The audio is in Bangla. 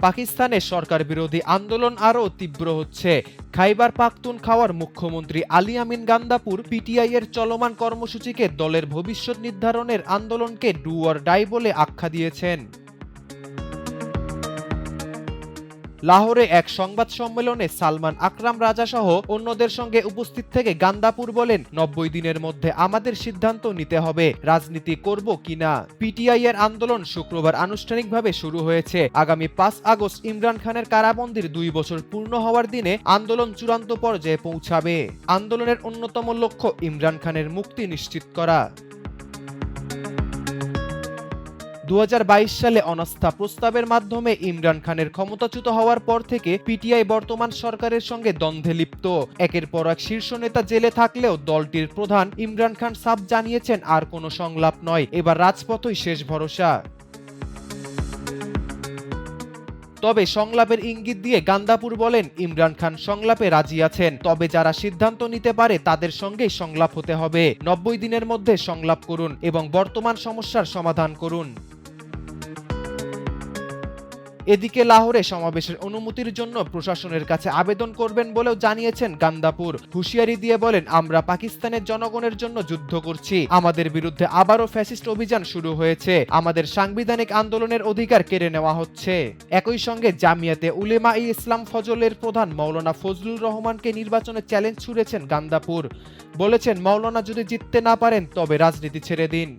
পাকিস্তানে সরকার বিরোধী আন্দোলন আরও তীব্র হচ্ছে। খাইবার পাখতুন খাওয়ার মুখ্যমন্ত্রী আলী আমিন গান্দাপুর পিটিআই এর চলমান কর্মসূচিকে দলের ভবিষ্যৎ নির্ধারণের আন্দোলনকে ডু অর ডাই বলে আখ্যা দিয়েছেন। লাহোরে এক সংবাদ সম্মেলনে সালমান আকরাম রাজা সহ অন্যদের সঙ্গে উপস্থিত থেকে গান্দাপুর বলেন, নব্বই দিনের মধ্যে আমাদের সিদ্ধান্ত নিতে হবে, রাজনীতি করব কিনা পিটিআই এর আন্দোলন শুক্রবার আনুষ্ঠানিকভাবে শুরু হয়েছে। আগামী পাঁচ আগস্ট ইমরান খানের কারাবন্দির দুই বছর পূর্ণ হওয়ার দিনে আন্দোলন চূড়ান্ত পর্যায়ে পৌঁছাবে। আন্দোলনের অন্যতম লক্ষ্য ইমরান খানের মুক্তি নিশ্চিত করা। দু হাজার বাইশ সালে অনাস্থা প্রস্তাবের মাধ্যমে ইমরান খানের ক্ষমতাচ্যুত হওয়ার পর থেকে পিটিআই বর্তমান সরকারের সঙ্গে দ্বন্দ্বে লিপ্ত। একের পর এক শীর্ষ নেতা জেলে থাকলেও দলটির প্রধান ইমরান খান সাব জানিয়েছেন, আর কোনো সংলাপ নয়। এবার রাজপথই শেষ ভরসা। তবে সংলাপের ইঙ্গিত দিয়ে গান্দাপুর বলেন, ইমরান খান সংলাপে রাজি আছেন। তবে যারা সিদ্ধান্ত নিতে পারে, তাদের সঙ্গেই সংলাপ হতে হবে। নব্বই দিনের মধ্যে সংলাপ করুন এবং বর্তমান সমস্যার সমাধান করুন। এদিকে লাহোরে সমাবেশের অনুমতির জন্য প্রশাসনের কাছে আবেদন করবেন বলেও জানিয়েছেন গান্দাপুর হুঁশিয়ারি দিয়ে বলেন, আমরা পাকিস্তানের জনগণের জন্য যুদ্ধ করছি। আমাদের বিরুদ্ধে আবারও ফ্যাসিস্ট অভিযান শুরু হয়েছে। আমাদের সাংবিধানিক আন্দোলনের অধিকার কেড়ে নেওয়া হচ্ছে। একই সঙ্গে জামিয়াতে উলেমা ই ইসলাম ফজলের প্রধান মৌলানা ফজলুর রহমানকে নির্বাচনে চ্যালেঞ্জ ছুড়েছেন গান্দাপুর বলেছেন মৌলানা যদি জিততে না পারেন, তবে রাজনীতি ছেড়ে দিন।